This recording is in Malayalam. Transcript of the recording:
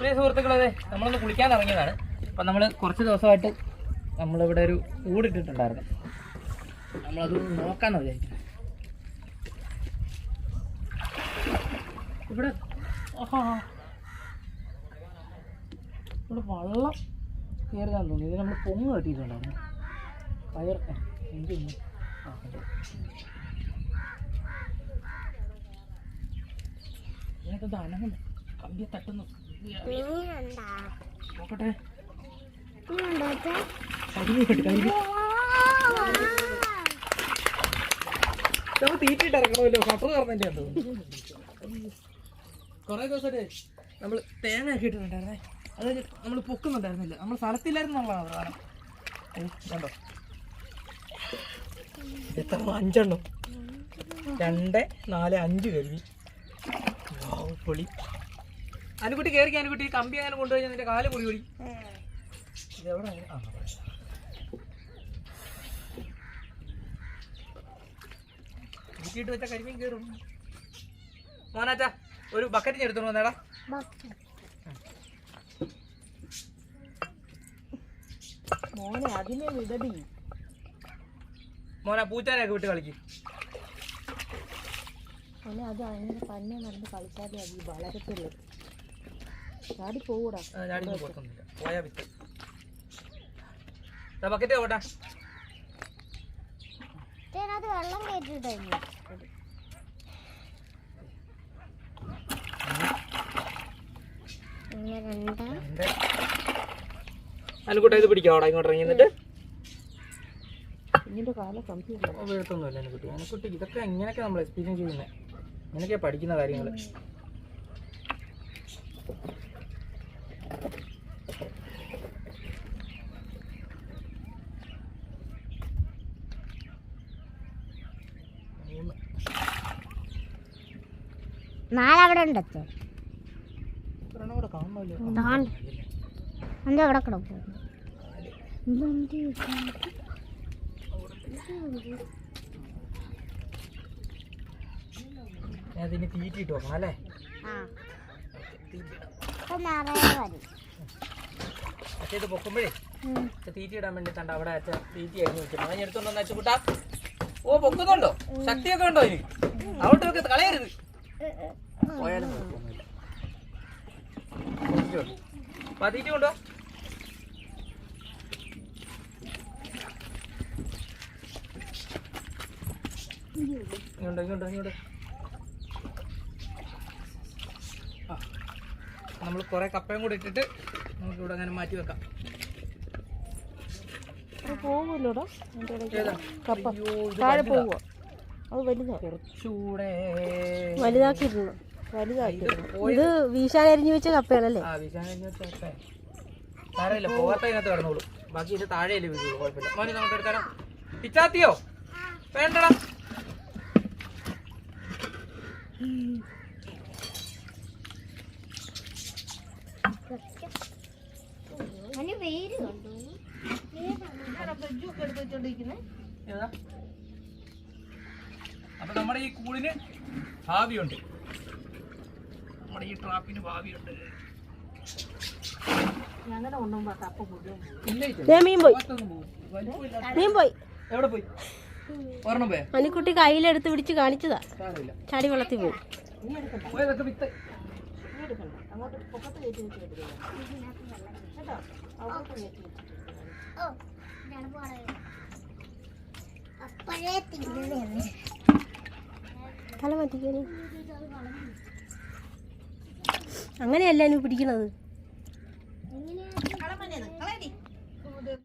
പ്രിയ സുഹൃത്തുക്കളെ നമ്മളൊന്ന് കുളിക്കാൻ ഇറങ്ങിയതാണ്. അപ്പം നമ്മൾ കുറച്ച് ദിവസമായിട്ട് നമ്മളിവിടെ ഒരു കൂടിട്ടിട്ടുണ്ടായിരുന്നു നമ്മളത് നോക്കാന്ന് വിചാരിക്കുന്നത് ഇവിടെ. ഇവിടെ വള്ളം കയറുകയെന്ന് തോന്നി ഇത് നമ്മൾ പൊങ്ങ് കെട്ടിയിട്ടുണ്ടായിരുന്നു. പയർ അതെ. ഇതിനകത്ത് അനങ്ങുന്നു? കമ്പിയെ തട്ടുന്നു. നോക്കട്ടെ. തീറ്റിട്ട് ഷട്ടർ കറന്നതിന്റെ കുറേ ദിവസമായിട്ട് നമ്മൾ തേങ്ങ ഒക്കെ ഇട്ടിട്ടുണ്ടായിരുന്നേ അത് നമ്മൾ പൊക്കുന്നുണ്ടായിരുന്നില്ല. നമ്മൾ സ്ഥലത്തില്ലായിരുന്നുള്ളതാണ് പ്രധാനം ഏ, കണ്ടോ? എത്ര അഞ്ചെണ്ണം? രണ്ട് നാല് അഞ്ച് വാവ്, പൊളി. അനുകുട്ടി കയറി അനുകുട്ടി കമ്പി അങ്ങനെ കൊണ്ടുപോയി നിന്റെ കാൽ ഇതെവിടെ? ആ അവിടെ. വെച്ച കരിമീൻ കയറും മോനാച്ച ഒരു ബക്കറ്റ് എടുത്തോണ്ട് വന്നേടാ. മോനെ അതിനെ വിടടി. മോനെ പൂച്ചാനൊക്കെ വിട്ട് കളിക്കും. മോനെ അത് അതിന്റെ തന്നെ നടന്ന് കളിച്ചാലേ അത് വളരത്തുള്ളൂ. ചാടി പോകൂടാ ഞാനിന്ന് പുറത്തൊന്നുമില്ല പോയാ വിത്ത്. ബക്കറ്റ് പോട്ടെ അത് വെള്ളം ഇത് പിടിക്കാവടാ ഇങ്ങോട്ട് ഇറങ്ങി എന്നിട്ട്? കുഞ്ഞിന്റെ കാലം കമ്പ്യൂട്ടർ വീഴത്തൊന്നുമില്ല അനുക്കുട്ടി അനുക്കുട്ടി ഇതൊക്കെ ഇങ്ങനെയൊക്കെ നമ്മൾ എക്സ്പീരിയൻസ് ചെയ്യുന്നത് ഇങ്ങനെയൊക്കെ പഠിക്കുന്ന കാര്യങ്ങൾ നാലവിടെ ഉണ്ട് അച്ഛൻ ഒരെണ്ണം കൂടെ കാണണമല്ലോ എന്താ അവിടെ കിടക്കും ഇതിന് തീറ്റിട്ട് നോക്കണം അല്ലേ പൊക്കുമ്പോഴേ തീറ്റി ഇടാൻ വേണ്ടി തണ്ട അവിടെ അച്ഛൻ തീറ്റി അരിഞ്ഞു വെച്ചിട്ടുണ്ട് ഞാൻ എടുത്തോണ്ട് അച്ഛൻ കൂട്ടാ. ഓ പൊക്കുന്നുണ്ടോ? ശക്തിയൊക്കെ ഉണ്ടോ ഇനി? അവിടൊക്കെ കളയരുത്. പോയാലും ഇങ്ങോട്ടോ ഇങ്ങോട്ടോ ഇങ്ങോട്ടോ. നമ്മൾ കുറേ കപ്പയും കൂടി ഇട്ടിട്ട് നമുക്ക് ഇവിടെ അങ്ങനെ മാറ്റി വെക്കാം. പോകൂല്ലോടാ ഏതാ? കപ്പ. അയ്യോ, താഴെ. പോവുക. അത് വലുതാ. കുറച്ചുകൂടെ വലുതാക്കിയിരുന്നു വലുതാക്കിയിരുന്നു ഇത് വീശാൻ അരിഞ്ഞു വെച്ച കപ്പയാണല്ലേ? ആ വിശാലിന്റെ സാരമില്ല പോകാത്ത അതിനകത്ത് കിടന്നോളൂ. ബാക്കി ഇത് താഴെയല്ലേ വീഴുള്ളൂ കുഴപ്പമില്ല. മോനെ നമുക്ക് പിച്ചാത്തിയോ? വേണ്ടടാ. ഏതാ അപ്പൊ നമ്മുടെ ഈ കൂളിന് ഭാവിയുണ്ട് നമ്മുടെ ഈ ട്രാപ്പിന് ഭാവിയുണ്ട് ഞങ്ങളുടെ കൊണ്ടുപോകുമ്പോ കപ്പ മീൻ പോയി പുറത്തൊന്നും പോകും. മീൻ പോയി എവിടെ പോയി മണിക്കുട്ടി കയ്യിലെടുത്ത് പിടിച്ച് കാണിച്ചതാ ചാടി വെള്ളത്തിൽ പോയി പോയതൊക്കെ വിത്ത് തല മാറ്റിക്കാന് അങ്ങനെയല്ല നീ പിടിക്കണത്